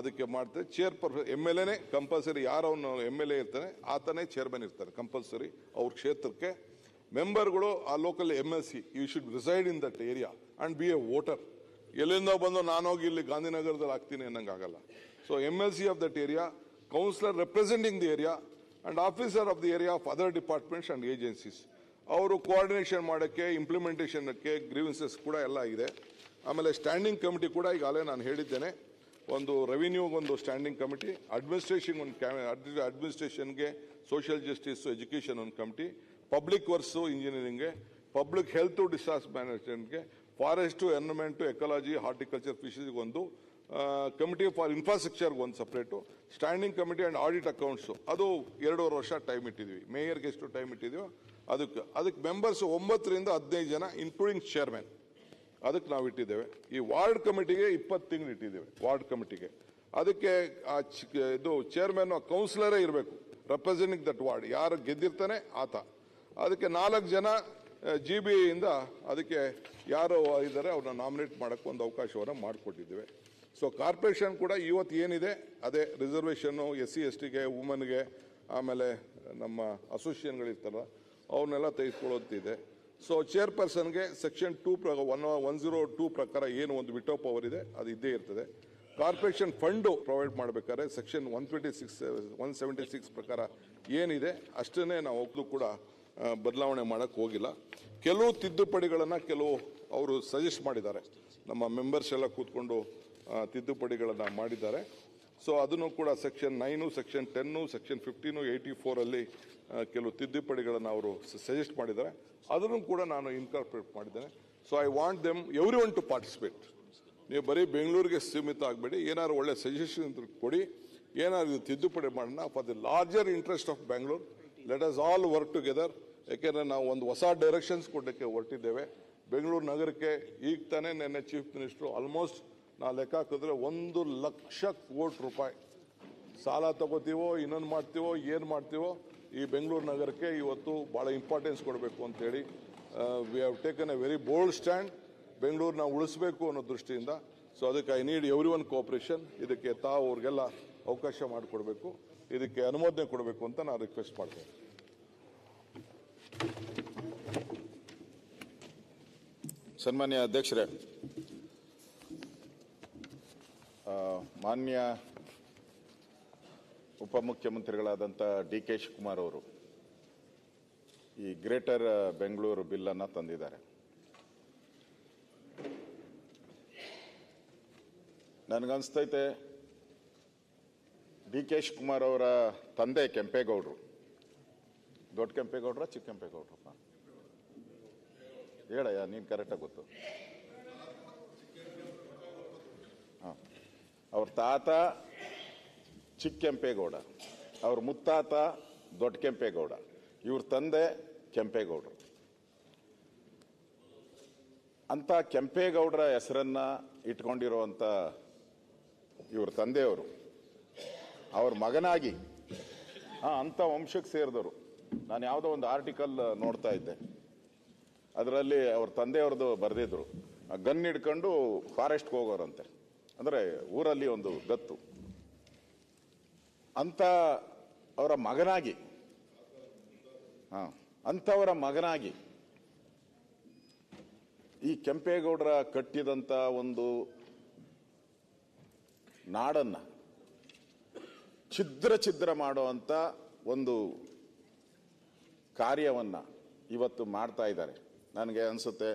ಅದಕ್ಕೆ ಮಾಡ್ತಾರೆ chair M L ಎನೇ ಕಂಪಲ್ಸರಿ ಯಾರು ಅವನು ಎಂ ಎಲ್ ಎ ಇರ್ತಾನೆ, ಆತನೇ ಚೇರ್ಮನ್ ಇರ್ತಾರೆ ಕಂಪಲ್ಸರಿ ಅವ್ರ ಕ್ಷೇತ್ರಕ್ಕೆ. ಮೆಂಬರ್ಗಳು ಆ local M L C you should reside in that area and be a voter ಎಲ್ಲಿಂದ ಬಂದು ಹೋಗಿ ಇಲ್ಲಿ ಗಾಂಧಿನಗರದಲ್ಲಿ ಆಗ್ತೀನಿ ಅನ್ನೋಂಗಾಗಲ್ಲ so M L C of that area councillor representing the area and officer of the area of other departments and agencies ಅವರು coordination ಮಾಡೋಕ್ಕೆ ಇಂಪ್ಲಿಮೆಂಟೇಷನ್ಗೆ grievances ಕೂಡ ಎಲ್ಲ ಇದೆ. ಆಮೇಲೆ ಸ್ಟ್ಯಾಂಡಿಂಗ್ ಕಮಿಟಿ ಕೂಡ ಈಗಾಗಲೇ ನಾನು ಹೇಳಿದ್ದೇನೆ. ಒಂದು ರೆವಿನ್ಯೂ ಒಂದು ಸ್ಟ್ಯಾಂಡಿಂಗ್ ಕಮಿಟಿ ಅಡ್ಮಿನಿಸ್ಟ್ರೇಷನ್ ಒಂದು ಅಡ್ಮಿನಿಸ್ಟ್ರೇಷನ್ಗೆ ಸೋಷಿಯಲ್ ಜಸ್ಟಿಸ್ ಎಜುಕೇಷನ್ ಒಂದು ಕಮಿಟಿ ಪಬ್ಲಿಕ್ ವರ್ಕ್ಸು ಇಂಜಿನಿಯರಿಂಗ್ಗೆ ಪಬ್ಲಿಕ್ ಹೆಲ್ತ್ ಡಿಸಾಸ್ ಮ್ಯಾನೇಜ್ಮೆಂಟ್ಗೆ ಫಾರೆಸ್ಟು ಎನ್ವಿರಾನ್ಮೆಂಟು ಎಕಾಲಜಿ ಹಾರ್ಟಿಕಲ್ಚರ್ ಫಿಶರಿಗೆ ಒಂದು ಕಮಿಟಿ ಫಾರ್ ಇನ್ಫ್ರಾಸ್ಟ್ರಕ್ಚರ್ಗೆ ಒಂದು separate standing committee and audit accounts ಅದು ಎರಡೂವರೆ ವರ್ಷ ಟೈಮ್ ಇಟ್ಟಿದ್ವಿ. ಮೇಯರ್ಗೆ ಎಷ್ಟು ಟೈಮ್ ಇಟ್ಟಿದ್ವೋ, ಅದಕ್ಕೆ ಅದಕ್ಕೆ ಮೆಂಬರ್ಸ್ ಒಂಬತ್ತರಿಂದ ಹದಿನೈದು ಜನ ಇನ್ಕ್ಲೂಡಿಂಗ್ ಚೇರ್ಮನ್ ಅದಕ್ಕೆ ನಾವು ಇಟ್ಟಿದ್ದೇವೆ. ಈ ವಾರ್ಡ್ ಕಮಿಟಿಗೆ ಇಪ್ಪತ್ತು ತಿಂಗಳು ಇಟ್ಟಿದ್ದೇವೆ, ವಾರ್ಡ್ ಕಮಿಟಿಗೆ. ಅದಕ್ಕೆ ಆ ಇದು ಚೇರ್ಮನ್ ಕೌನ್ಸಿಲರೇ ಇರಬೇಕು. ರೆಪ್ರೆಸೆಂಟಿಂಗ್ ದಟ್ ವಾರ್ಡ್ ಯಾರು ಗೆದ್ದಿರ್ತಾನೆ ಆತ. ಅದಕ್ಕೆ ನಾಲ್ಕು ಜನ ಜಿ ಬಿ ಇಂದ ಅದಕ್ಕೆ ಯಾರು ಇದ್ದಾರೆ, ಅವ್ರನ್ನ ನಾಮಿನೇಟ್ ಮಾಡೋಕ್ಕೆ ಒಂದು ಅವಕಾಶವನ್ನು ಮಾಡಿಕೊಟ್ಟಿದ್ದೇವೆ. ಸೊ ಕಾರ್ಪೊರೇಷನ್ ಕೂಡ ಇವತ್ತು ಏನಿದೆ, ಅದೇ ರಿಸರ್ವೇಷನ್ನು ಎಸ್ ಸಿ ಎಸ್ ಟಿಗೆ ವುಮನ್ಗೆ ಆಮೇಲೆ ನಮ್ಮ ಅಸೋಸಿಯೇಷನ್ಗಳಿರ್ತಾರಲ್ಲ ಅವನ್ನೆಲ್ಲ ತೆಗೆದುಕೊಳ್ಳೋದಿದೆ ಸೊ ಚೇರ್ಪರ್ಸನ್ಗೆ ಸೆಕ್ಷನ್ ಟೂ ಪ್ರ ಒನ್ ಒನ್ ಜೀರೋ ಟೂ ಪ್ರಕಾರ ಏನು ಒಂದು ವಿಟೋ ಪವರ್ ಇದೆ, ಅದು ಇದ್ದೇ ಇರ್ತದೆ. ಕಾರ್ಪೊರೇಷನ್ ಫಂಡು ಪ್ರೊವೈಡ್ ಮಾಡಬೇಕಾದ್ರೆ section one twenty six one seventy six ಪ್ರಕಾರ ಏನಿದೆ, ಅಷ್ಟನ್ನೇ ನಾವು ಒಬ್ಬರು ಕೂಡ ಬದಲಾವಣೆ ಮಾಡೋಕ್ಕೆ ಹೋಗಿಲ್ಲ. ಕೆಲವು ತಿದ್ದುಪಡಿಗಳನ್ನು ಕೆಲವು ಅವರು ಸಜೆಸ್ಟ್ ಮಾಡಿದ್ದಾರೆ. ನಮ್ಮ ಮೆಂಬರ್ಸ್ ಎಲ್ಲ ಕೂತ್ಕೊಂಡು ತಿದ್ದುಪಡಿಗಳನ್ನು ಮಾಡಿದ್ದಾರೆ. ಸೊ ಅದನ್ನು ಕೂಡ section nine section ten section fifteen eighty ಫೋರಲ್ಲಿ ಕೆಲವು ತಿದ್ದುಪಡಿಗಳನ್ನು ಅವರು ಸಜೆಸ್ಟ್ ಮಾಡಿದ್ದಾರೆ. ಅದನ್ನು ಕೂಡ ನಾನು ಇನ್ಕಾರ್ಪೊರೇಟ್ ಮಾಡಿದ್ದೇನೆ. So I want them every one to participate ನೀವು ಬರೀ ಬೆಂಗಳೂರಿಗೆ ಸೀಮಿತ ಆಗಬೇಡಿ. ಏನಾದ್ರು ಒಳ್ಳೆ ಸಜೆಷನ್ ಕೊಡಿ. ಏನಾದ್ರು ಇದು ತಿದ್ದುಪಡಿ ಮಾಡೋಣ. For the larger interest of Bangalore let us all work together ಯಾಕೆಂದರೆ ನಾವು ಒಂದು ಹೊಸ ಡೈರೆಕ್ಷನ್ಸ್ ಕೊಡಲಿಕ್ಕೆ ಹೊರಟಿದ್ದೇವೆ. ಬೆಂಗಳೂರು ನಗರಕ್ಕೆ ಈಗ ತಾನೇ ನಿನ್ನೆ ಚೀಫ್ ಮಿನಿಸ್ಟ್ರು ಆಲ್ಮೋಸ್ಟ್ ನಾ ಲೆಕ್ಕ ಹಾಕಿದ್ರೆ ಒಂದು ಲಕ್ಷ ಕೋಟಿ ರೂಪಾಯಿ. ಸಾಲ ತಗೋತೀವೋ, ಇನ್ನೊಂದು ಮಾಡ್ತೀವೋ, ಏನು ಮಾಡ್ತೀವೋ ಈ ಬೆಂಗಳೂರು ನಗರಕ್ಕೆ ಇವತ್ತು ಭಾಳ ಇಂಪಾರ್ಟೆನ್ಸ್ ಕೊಡಬೇಕು ಅಂತೇಳಿ we have taken a very bold stand ಬೆಂಗಳೂರನ್ನ ಉಳಿಸಬೇಕು ಅನ್ನೋ ದೃಷ್ಟಿಯಿಂದ. ಸೊ ಅದಕ್ಕೆ I need every one cooperation ಇದಕ್ಕೆ ತಾವು ಅವ್ರಿಗೆಲ್ಲ ಅವಕಾಶ ಮಾಡಿಕೊಡ್ಬೇಕು. ಇದಕ್ಕೆ ಅನುಮೋದನೆ ಕೊಡಬೇಕು ಅಂತ ನಾನು ರಿಕ್ವೆಸ್ಟ್ ಮಾಡ್ತೇನೆ ಸನ್ಮಾನ್ಯ ಅಧ್ಯಕ್ಷರೇ ಮಾನ್ಯ ಉಪಮುಖ್ಯಮಂತ್ರಿಗಳಾದಂಥ ಡಿ ಕೆ ಶಿವಕುಮಾರ್ ಅವರು ಈ ಗ್ರೇಟರ್ ಬೆಂಗಳೂರು ಬಿಲ್ಲನ್ನು ತಂದಿದ್ದಾರೆ. ನನಗನ್ಸ್ತೈತೆ ಡಿ ಕೆ ಶಿವಕುಮಾರ್ ಅವರ ತಂದೆ ಕೆಂಪೇಗೌಡರು. ದೊಡ್ಡ ಕೆಂಪೇಗೌಡ್ರ, ಚಿಕ್ಕ ಕೆಂಪೇಗೌಡ್ರಪ್ಪ? ಹೇಳಯ್ಯ, ನೀನು ಕರೆಕ್ಟಾಗಿ ಗೊತ್ತು. ಹಾಂ. ಅವ್ರ ತಾತ ಚಿಕ್ಕ ಕೆಂಪೇಗೌಡ ಅವ್ರ ಮುತ್ತಾತ ದೊಡ್ಡ ಕೆಂಪೇಗೌಡ ಇವ್ರ ತಂದೆ ಕೆಂಪೇಗೌಡರು. ಅಂತ ಕೆಂಪೇಗೌಡರ ಹೆಸರನ್ನ ಇಟ್ಕೊಂಡಿರುವಂಥ ಇವ್ರ ತಂದೆಯವರು, ಅವ್ರ ಮಗನಾಗಿ ಹಾಂ ಅಂಥ ವಂಶಕ್ಕೆ ಸೇರಿದವರು. ನಾನು ಯಾವುದೋ ಒಂದು ಆರ್ಟಿಕಲ್ ನೋಡ್ತಾ ಇದ್ದೆ. ಅದರಲ್ಲಿ ಅವ್ರ ತಂದೆಯವ್ರದ್ದು ಬರೆದಿದ್ರು. ಗನ್ ಹಿಡ್ಕೊಂಡು ಫಾರೆಸ್ಟ್ಗೆ ಹೋಗೋರಂತೆ. ಅಂದರೆ ಊರಲ್ಲಿ ಒಂದು ಗತ್ತು. ಅಂತ ಅವರ ಮಗನಾಗಿ. ಹಾಂ ಅಂಥವರ ಮಗನಾಗಿ. ಈ ಕೆಂಪೇಗೌಡರ ಕಟ್ಟಿದಂಥ ಒಂದು ನಾಡನ್ನು ಛಿದ್ರ ಛಿದ್ರ ಮಾಡುವಂಥ ಒಂದು ಕಾರ್ಯವನ್ನು ಇವತ್ತು ಮಾಡ್ತಾ ಇದ್ದಾರೆ. ನನಗೆ ಅನಿಸುತ್ತೆ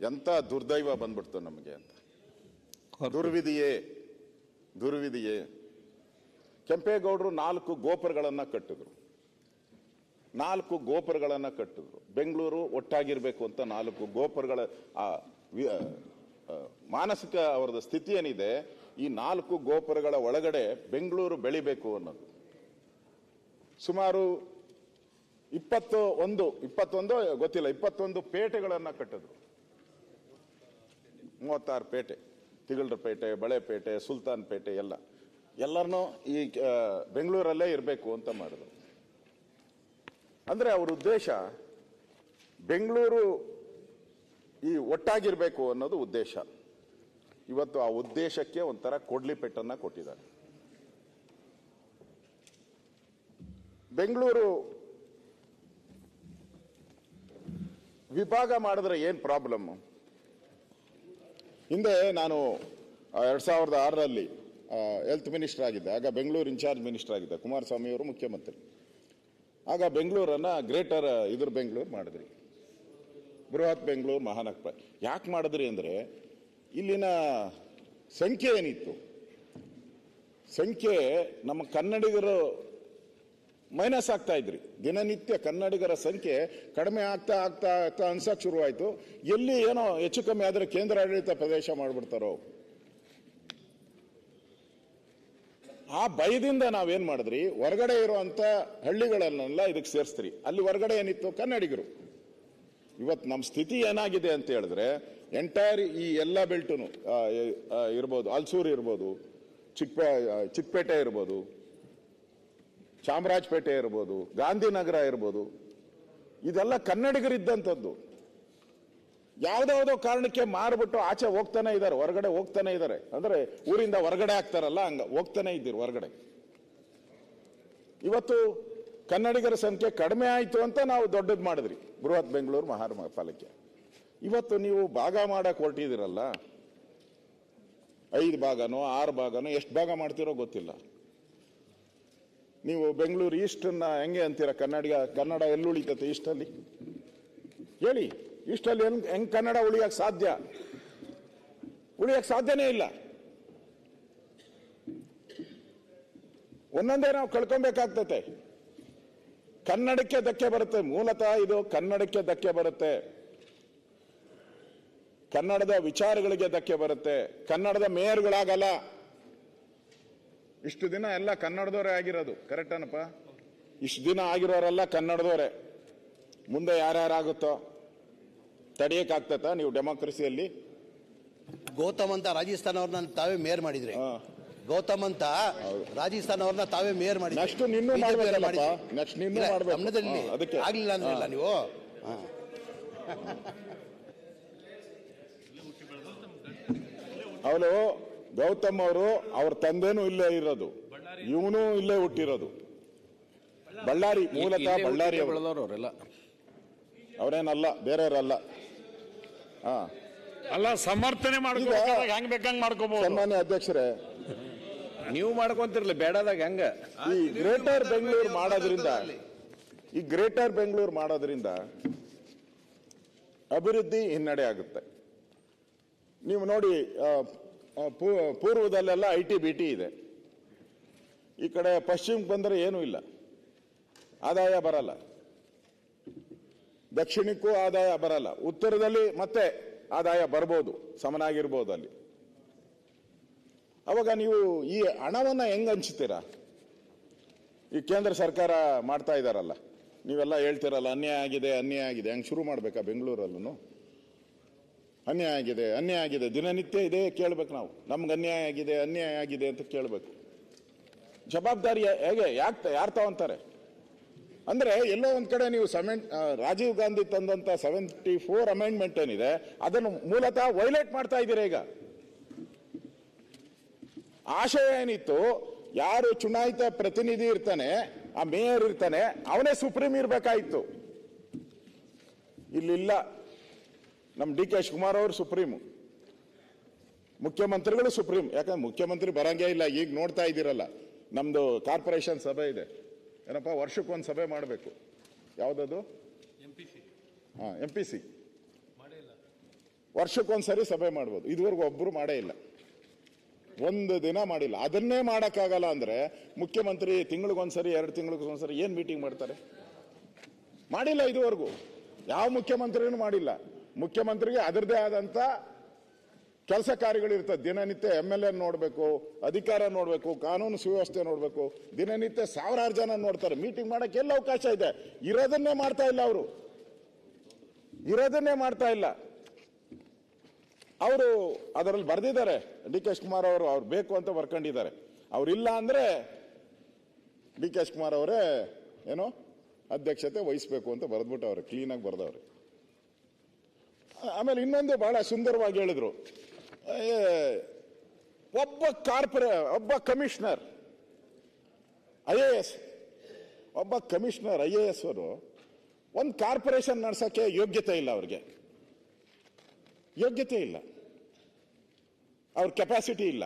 ಎಂಥ ದುರ್ದೈವ ಬಂದ್ಬಿಡ್ತು ನಮಗೆ ಅಂತ. ದುರ್ವಿಧಿಯೇ ದುರ್ವಿಧಿಯೇ. ಕೆಂಪೇಗೌಡರು ನಾಲ್ಕು ಗೋಪುರಗಳನ್ನು ಕಟ್ಟಿದ್ರು. ನಾಲ್ಕು ಗೋಪುರಗಳನ್ನು ಕಟ್ಟಿದ್ರು. ಬೆಂಗಳೂರು ಒಟ್ಟಾಗಿರಬೇಕು ಅಂತ ನಾಲ್ಕು ಗೋಪುರಗಳ, ಆ ಮಾನಸಿಕ ಅವರದ ಸ್ಥಿತಿ ಏನಿದೆ, ಈ ನಾಲ್ಕು ಗೋಪುರಗಳ ಒಳಗಡೆ ಬೆಂಗಳೂರು ಬೆಳಿಬೇಕು ಅನ್ನೋದು. ಸುಮಾರು ಇಪ್ಪತ್ತು ಒಂದು, ಇಪ್ಪತ್ತೊಂದು ಗೊತ್ತಿಲ್ಲ, ಇಪ್ಪತ್ತೊಂದು ಪೇಟೆಗಳನ್ನು ಕಟ್ಟಿದ್ರು. ಮೂವತ್ತಾರು ಪೇಟೆ, ತಿಗಳರ ಪೇಟೆ ಬಳೆಪೇಟೆ ಸುಲ್ತಾನ್ ಪೇಟೆ ಎಲ್ಲ. ಎಲ್ಲರನ್ನೂ ಈ ಬೆಂಗಳೂರಲ್ಲೇ ಇರಬೇಕು ಅಂತ ಮಾಡಿದ್ರು. ಅಂದರೆ ಅವ್ರ ಉದ್ದೇಶ ಬೆಂಗಳೂರು ಈ ಒಟ್ಟಾಗಿರಬೇಕು ಅನ್ನೋದು ಉದ್ದೇಶ. ಇವತ್ತು ಆ ಉದ್ದೇಶಕ್ಕೆ ಒಂಥರ ಕೊಡ್ಲಿ ಪೆಟ್ಟನ್ನು ಕೊಟ್ಟಿದ್ದಾರೆ. ಬೆಂಗಳೂರು ವಿಭಾಗ ಮಾಡಿದ್ರೆ ಏನು ಪ್ರಾಬ್ಲಮ್ಮು ಹಿಂದೆ ನಾನು ಎರಡು ಸಾವಿರದ ಆರರಲ್ಲಿ ಹೆಲ್ತ್ ಮಿನಿಸ್ಟರ್ ಆಗಿದ್ದೆ. ಆಗ ಬೆಂಗಳೂರು ಇನ್ಚಾರ್ಜ್ ಮಿನಿಸ್ಟರ್ ಆಗಿದ್ದೆ. ಕುಮಾರಸ್ವಾಮಿ ಅವರು ಮುಖ್ಯಮಂತ್ರಿ. ಆಗ ಬೆಂಗಳೂರನ್ನು ಗ್ರೇಟರ್ ಇದ್ರ ಬೆಂಗಳೂರು ಮಾಡಿದ್ರಿ. ಬೃಹತ್ ಬೆಂಗಳೂರು ಮಹಾನಗರ ಯಾಕೆ ಮಾಡಿದ್ರಿ ಅಂದರೆ, ಇಲ್ಲಿನ ಸಂಖ್ಯೆ ಏನಿತ್ತು? ಸಂಖ್ಯೆ ನಮ್ಮ ಕನ್ನಡಿಗರು ಮೈನಸ್ ಆಗ್ತಾ ಇದ್ರಿ. ದಿನನಿತ್ಯ ಕನ್ನಡಿಗರ ಸಂಖ್ಯೆ ಕಡಿಮೆ ಆಗ್ತಾ ಆಗ್ತಾ ಆಗ್ತಾ ಅನ್ಸಕ್ಕೆ ಶುರುವಾಯಿತು. ಎಲ್ಲಿ ಏನೋ ಹೆಚ್ಚು ಕಮ್ಮಿ ಆದ್ರೆ ಕೇಂದ್ರಾಡಳಿತ ಪ್ರದೇಶ ಮಾಡ್ಬಿಡ್ತಾರೋ? ಆ ಭಯದಿಂದ ನಾವೇನ್ ಮಾಡಿದ್ರಿ? ಹೊರಗಡೆ ಇರುವಂತ ಹಳ್ಳಿಗಳನ್ನೆಲ್ಲ ಇದಕ್ಕೆ ಸೇರಿಸ್ತೀರಿ. ಅಲ್ಲಿ ಹೊರಗಡೆ ಏನಿತ್ತು? ಕನ್ನಡಿಗರು. ಇವತ್ತು ನಮ್ಮ ಸ್ಥಿತಿ ಏನಾಗಿದೆ ಅಂತ ಹೇಳಿದ್ರೆ ಎಂಟೈರ್ ಈ ಎಲ್ಲ ಬೆಲ್ಟುನು ಇರ್ಬೋದು, ಅಲ್ಸೂರು ಇರ್ಬೋದು, ಚಿಕ್ಕ ಚಿಕ್ಕಪೇಟೆ ಇರ್ಬೋದು, ಚಾಮರಾಜಪೇಟೆ ಇರ್ಬೋದು, ಗಾಂಧಿನಗರ ಇರ್ಬೋದು, ಇದೆಲ್ಲ ಕನ್ನಡಿಗರಿದ್ದಂಥದ್ದು ಯಾವ್ದಾವುದೋ ಕಾರಣಕ್ಕೆ ಮಾರ್ಬಿಟ್ಟು ಆಚೆ ಹೋಗ್ತಾನೆ ಇದ್ದಾರೆ, ಹೊರಗಡೆ ಹೋಗ್ತಾನೆ ಇದ್ದಾರೆ. ಅಂದ್ರೆ ಊರಿಂದ ಹೊರಗಡೆ ಆಗ್ತಾರಲ್ಲ, ಹಂಗ ಹೋಗ್ತಾನೆ ಇದ್ದೀರಿ ಹೊರಗಡೆ. ಇವತ್ತು ಕನ್ನಡಿಗರ ಸಂಖ್ಯೆ ಕಡಿಮೆ ಆಯಿತು ಅಂತ ನಾವು ದೊಡ್ಡದು ಮಾಡಿದ್ರಿ. ಬೃಹತ್ ಬೆಂಗಳೂರು ಮಹಾರ ಪಾಲಿಕೆ ಇವತ್ತು ನೀವು ಭಾಗ ಮಾಡಕ್ ಹೊರಟಿದ್ದೀರಲ್ಲ, ಐದು ಭಾಗನೋ, ಆರು ಭಾಗನೋ, ಎಷ್ಟು ಭಾಗ ಮಾಡ್ತಿರೋ ಗೊತ್ತಿಲ್ಲ. ನೀವು ಬೆಂಗಳೂರು ಈಸ್ಟನ್ನ ಹೆಂಗೆ ಅಂತೀರ ಕನ್ನಡಿಗ, ಕನ್ನಡ ಎಲ್ಲುಳಿತತೆ ಈಸ್ಟ್ ಈಸ್ಟಲ್ಲಿ ಹೇಳಿ. ಈಸ್ಟಲ್ಲಿ ಹೆಂಗ್ ಹೆಂಗ್ ಕನ್ನಡ ಉಳಿಯಕ್ ಸಾಧ್ಯ? ಉಳಿಯಕ್ ಸಾಧ್ಯನೇ ಇಲ್ಲ. ಒಂದೊಂದೇ ನಾವು ಕಳ್ಕೊಬೇಕಾಗ್ತತೆ. ಕನ್ನಡಕ್ಕೆ ಧಕ್ಕೆ ಬರುತ್ತೆ. ಮೂಲತಃ ಇದು ಕನ್ನಡಕ್ಕೆ ಧಕ್ಕೆ ಬರುತ್ತೆ. ಕನ್ನಡದ ವಿಚಾರಗಳಿಗೆ ಧಕ್ಕೆ ಬರುತ್ತೆ. ಕನ್ನಡದ ಮೇಯರ್ಗಳಾಗಲ್ಲ. ಇಷ್ಟು ದಿನ ಎಲ್ಲ ಕನ್ನಡದವರೇ ಆಗಿರೋದು. ಕರೆಕ್ಟ್ ಅನಪ್ಪ? ಇಷ್ಟು ದಿನ ಆಗಿರೋರೆಲ್ಲ ಕನ್ನಡದವರೇ. ಮುಂದೆ ಯಾರ್ಯಾರಾಗುತ್ತೋ? ತಡೆಯಕ್ಕಾಗ್ತತ ನೀವು ಡೆಮಾಕ್ರಸಿಯಲ್ಲಿ? ಗೌತಮ್ ಅಂತ ರಾಜಸ್ಥಾನ ಅವ್ರನ್ನ ತಾವೇ ಮೇಯರ್ ಮಾಡಿದ್ರಿ. ಹಾ. ಗೌತಮ್ ಅಂತ ರಾಜಸ್ಥಾನ ಅವ್ರನ್ನ ತಾವೇ ಮೇಯರ್ ಮಾಡಿದ್ರಿ. ನೆಕ್ಸ್ಟ್ ನಿನ್ನೂ ನೆಕ್ಸ್ಟ್ ಮಾಡ್ಬೇಕಲ್ಲಪ್ಪ. Next ನಿನ್ನೂ ಮಾಡ್ಬೇಕು. ಗಮನದಲ್ಲಿ ಅದಕ್ಕೆ. ಆಗ್ಲಿಲ್ಲ ಅಂದ್ರಲ್ಲ ನೀವು? ಅವನು ಅವಳು ಗೌತಮ್ ಅವರು ಅವ್ರ ತಂದೆನೂ ಇಲ್ಲೇ ಇರೋದು. ಇವನು ಇಲ್ಲೇ ಹುಟ್ಟಿರೋದು. ಬಳ್ಳಾರಿ ಮೂಲತಃ ಬಳ್ಳಾರಿ ಅವರು ಅವರೆಲ್ಲ. ಅವರೇನಲ್ಲ ಬೇರೆಯವರಲ್ಲ. ಅಲ್ಲ ಸಮರ್ಥನೆ ಮಾಡ್ಕೋಬೇಕಾದಾಗ ಹೆಂಗ್ ಬೇಕಂಗ್ ಮಾಡ್ಕೋಬಹುದು ಸನ್ಮಾನ್ಯ ಅಧ್ಯಕ್ಷರೇ ನೀವು ಮಾಡ್ಕೊಂತಿರ್ಲಿ ಬೇಡದಾಗ ಹೆಂಗ? ಈ ಗ್ರೇಟರ್ ಬೆಂಗಳೂರು ಮಾಡೋದ್ರಿಂದ ಈ ಗ್ರೇಟರ್ ಬೆಂಗಳೂರು ಮಾಡೋದ್ರಿಂದ ಅಭಿವೃದ್ಧಿ ಹಿನ್ನಡೆ ಆಗುತ್ತೆ. ನೀವು ನೋಡಿ ಆ, ಆ, ಪೂ- ಪೂರ್ವದಲ್ಲೆಲ್ಲ ಐ ಟಿ ಬಿ ಟಿ ಇದೆ. ಈ ಕಡೆ ಪಶ್ಚಿಮಕ್ಕೆ ಬಂದರೆ ಏನೂ ಇಲ್ಲ. ಆದಾಯ ಬರಲ್ಲ. ದಕ್ಷಿಣಕ್ಕೂ ಆದಾಯ ಬರಲ್ಲ. ಉತ್ತರದಲ್ಲಿ ಮತ್ತೆ ಆದಾಯ ಬರ್ಬೋದು. ಸಮನಾಗಿರ್ಬೋದು ಅಲ್ಲಿ. ಅವಾಗ ನೀವು ಈ ಹಣವನ್ನು ಹೆಂಗೆ ಹಂಚ್ತೀರಾ? ಈ ಕೇಂದ್ರ ಸರ್ಕಾರ ಮಾಡ್ತಾ ಇದ್ದಾರಲ್ಲ ನೀವೆಲ್ಲ ಹೇಳ್ತಿರಲ್ಲ, ಅನ್ಯಾಯ ಆಗಿದೆ ಅನ್ಯಾಯ ಆಗಿದೆ. ಹಂಗೆ ಶುರು ಮಾಡಬೇಕಾ ಬೆಂಗಳೂರಲ್ಲೂ ಅನ್ಯಾಯ ಆಗಿದೆ ಅನ್ಯಾಯ ಆಗಿದೆ. ದಿನನಿತ್ಯ ಇದೇ ಕೇಳ್ಬೇಕು ನಾವು. ನಮ್ಗೆ ಅನ್ಯಾಯ ಆಗಿದೆ ಅನ್ಯಾಯ ಆಗಿದೆ ಅಂತ ಕೇಳಬೇಕು. ಜವಾಬ್ದಾರಿ ಹೇಗೆ? ಯಾಕೆ ಯಾರು ತಗೊಂತಾರೆ? ಅಂದ್ರೆ ಎಲ್ಲೋ ಒಂದ್ ಕಡೆ ನೀವು ಸೆವೆನ್ ರಾಜೀವ್ ಗಾಂಧಿ ತಂದಂತ ಸೆವೆಂಟಿ ಫೋರ್ ಅಮೆಂಡ್ಮೆಂಟ್ ಏನಿದೆ, ಅದನ್ನು ಮೂಲತಃ ವೈಲೇಟ್ ಮಾಡ್ತಾ ಇದ್ದೀರಾ ಈಗ? ಆಶಯ ಏನಿತ್ತು, ಯಾರು ಚುನಾಯಿತ ಪ್ರತಿನಿಧಿ ಇರ್ತಾನೆ, ಆ ಮೇಯರ್ ಇರ್ತಾನೆ, ಅವನೇ ಸುಪ್ರೀಂ ಇರ್ಬೇಕಾಯ್ತು. ಇಲ್ಲಿಲ್ಲ. ನಮ್ ಡಿ ಕೆ ಶಿವಕುಮಾರ್ ಅವರು ಸುಪ್ರೀಂ ಮುಖ್ಯಮಂತ್ರಿಗಳು ಸುಪ್ರೀಂ ಯಾಕಂದ್ರೆ ಮುಖ್ಯಮಂತ್ರಿ ಬರಂಗೇ ಇಲ್ಲ, ಈಗ ನೋಡ್ತಾ ಇದ್ದೀರಲ್ಲ. ನಮ್ದು ಕಾರ್ಪೊರೇಷನ್ ಸಭೆ ಇದೆ. ಏನಪ್ಪ ವರ್ಷಕ್ಕೊಂದು ಸಭೆ ಮಾಡಬೇಕು. ಯಾವುದದು? ಹಾಂ ಎಂ ಪಿ ಸಿ ವರ್ಷಕ್ಕೊಂದ್ಸರಿ ಸಭೆ ಮಾಡ್ಬೋದು. ಇದುವರೆಗೂ ಒಬ್ಬರು ಮಾಡೇ ಇಲ್ಲ. ಒಂದು ದಿನ ಮಾಡಿಲ್ಲ. ಅದನ್ನೇ ಮಾಡೋಕ್ಕಾಗಲ್ಲ ಅಂದರೆ ಮುಖ್ಯಮಂತ್ರಿ ತಿಂಗಳಿಗೊಂದ್ಸರಿ ಎರಡು ತಿಂಗಳಿಗೊಂದ್ಸರಿ ಏನು ಮೀಟಿಂಗ್ ಮಾಡ್ತಾರೆ? ಮಾಡಿಲ್ಲ ಇದುವರೆಗೂ. ಯಾವ ಮುಖ್ಯಮಂತ್ರಿನೂ ಮಾಡಿಲ್ಲ. ಮುಖ್ಯಮಂತ್ರಿಗೆ ಅದರದೇ ಆದಂತ ಕೆಲಸ ಕಾರ್ಯಗಳಿರ್ತದೆ ದಿನನಿತ್ಯ ಎಂ ಎಲ್ ಎ ನೋಡಬೇಕು, ಅಧಿಕಾರ ನೋಡಬೇಕು, ಕಾನೂನು ಸುವ್ಯವಸ್ಥೆ ನೋಡಬೇಕು. ದಿನನಿತ್ಯ ಸಾವಿರಾರು ಜನ ನೋಡ್ತಾರೆ. ಮೀಟಿಂಗ್ ಮಾಡಕ್ಕೆ ಎಲ್ಲ ಅವಕಾಶ ಇದೆ. ಇರೋದನ್ನೇ ಮಾಡ್ತಾ ಇಲ್ಲ ಅವರು. ಇರೋದನ್ನೇ ಮಾಡ್ತಾ ಇಲ್ಲ. ಅವರು ಅದರಲ್ಲಿ ಬರೆದಿದ್ದಾರೆ. ಡಿ ಕೆ ಶಿವಕುಮಾರ್ ಅವರು ಅವ್ರು ಬೇಕು ಅಂತ ಬರ್ಕೊಂಡಿದ್ದಾರೆ. ಅವರಿಲ್ಲ ಅಂದರೆ ಡಿ ಕೆ ಶಿವಕುಮಾರ್ ಅವರೇ ಏನೋ ಅಧ್ಯಕ್ಷತೆ ವಹಿಸ್ಬೇಕು ಅಂತ ಬರೆದ್ಬಿಟ್ಟವ್ರೆ. ಕ್ಲೀನಾಗಿ ಬರೆದವ್ರೆ. ಆಮೇಲೆ ಇನ್ನೊಂದು ಬಹಳ ಸುಂದರವಾಗಿ ಹೇಳಿದ್ರು. ಒಬ್ಬ ಕಾರ್ಪೊರೇ, ಒಬ್ಬ ಕಮಿಷನರ್, ಐ ಎ ಎಸ್. ಒಬ್ಬ ಕಮಿಷನರ್, ಐ ಎ ಎಸ್ ಅವರು ಒಂದು ಕಾರ್ಪೊರೇಷನ್ ನಡೆಸೋಕ್ಕೆ ಯೋಗ್ಯತೆ ಇಲ್ಲ ಅವ್ರಿಗೆ. ಯೋಗ್ಯತೆ ಇಲ್ಲ. ಅವ್ರ ಕೆಪಾಸಿಟಿ ಇಲ್ಲ.